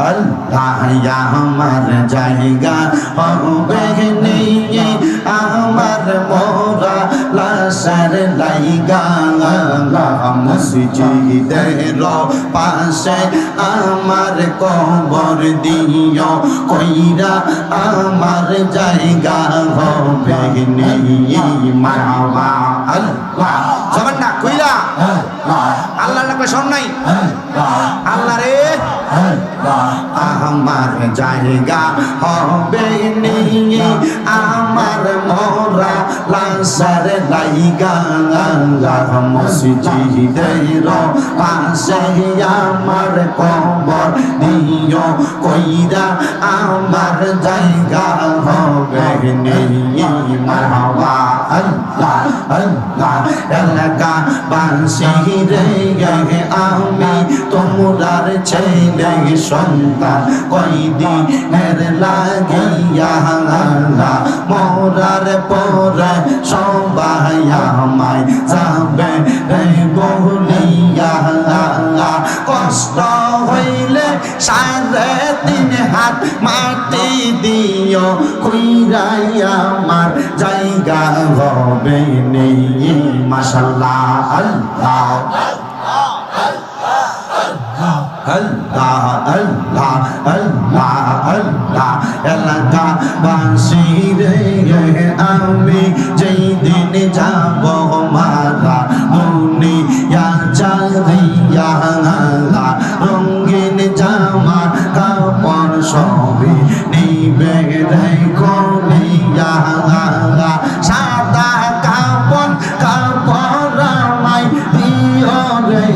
আল্লাহ আমার জায়গা হবে নেই আমার মোরা লাশার লাইগা মসজিদের পাশে আমার কবর দিও। কইরা আমার জায়গা হবে মারহাবা আল্লাহ। জবান না, কইরা। আল্লাহ লাগবে শোন নাই? আল্লাহ রে। আমার জায়গা হবে নেই আমার মোরা লাশার লাইগা মসজিদের পাশে আমার কবর দিও, কইরা আমার জায়গা হবে নেই মারহাবা। আল্লাহ আল্লাহ এলাকা বাসি রে আমি তোমরার ছেলে সন্তান কয়দিনের লাগিয়া মোরার পরে সবাই আমায় যাবে রে বলিয়া কষ্ট হইলে সাড়ে তিন হাত মাটি দিও কইরাই আমার জায়গা হবে নেই মাসাল্লাহ আল্লাহ। আল্লাহ আল্লাহ আল্লাহ আল্লাহ এলাকা বাসি রে আমি যেই দিন যাব মারা দুনিয়া চারিয়া রঙিন জামা কাপড় সবই নিবে রে কলিয়া সাদা কাপড় কাপড় আমায় দিও রে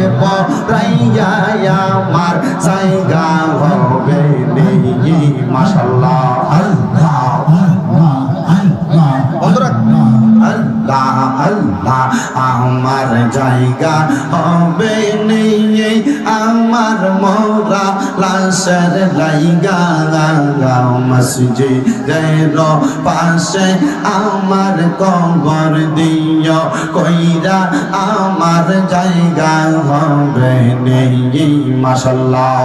পরাইয়া আমার জায়গা হবে নেই মাশাল্লাহ আল্লাহ বন্ধুরা, আল্লাহ আল্লাহ, আমার জায়গা হবে নেই, আমার মোরা লাশের লাইগা মসজিদের পাশে আমার কবর দিও কইরা আমার জায়গা হবে নেই মাশাল্লাহ।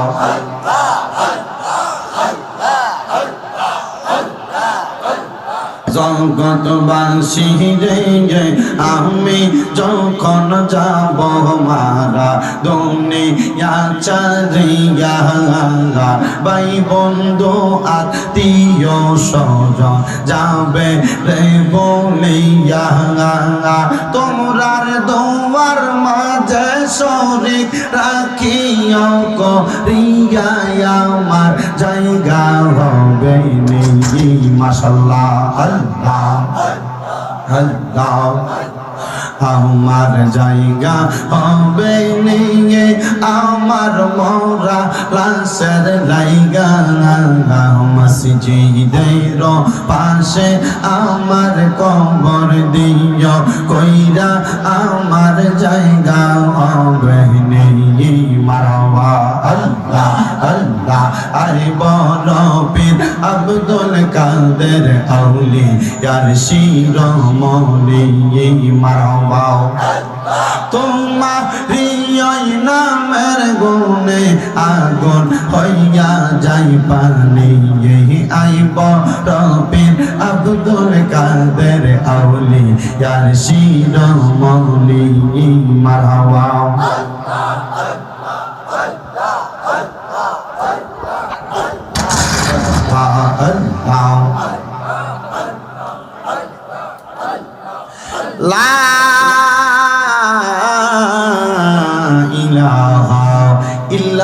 জগৎবাসী রে আমি যখন যাব মারা দুনিয়া চারিয়া ভাই বন্ধু আত্মীয় স্বজন যাবে রে বলিয়া তোমরার দোয়ার মাঝে শরীর রাখিও করিয়া আমার জায়গা হবে নেই। মাসাল্লাহ আল্লাহ আল্লাহ আমার জায়গা হবে নেই। আমার মোরা লাশের লাইগা মসজিদের পাশে আমার কবর দিও, কইরা আমার জায়গা হবে নেই মারওয়া। আল্লাহ আল্লাহ, আরে বড় পীর আব্দুল কাদের আউলি, ইয়ার শিরোমণি মারওয়াও তোমার ওই গুণে আগুন হইয়া যাই পানি। আইব রবিন আব্দুল কাদের আউলি, ইয়ার শিরোমণি মারওয়াও আল্লাহ লা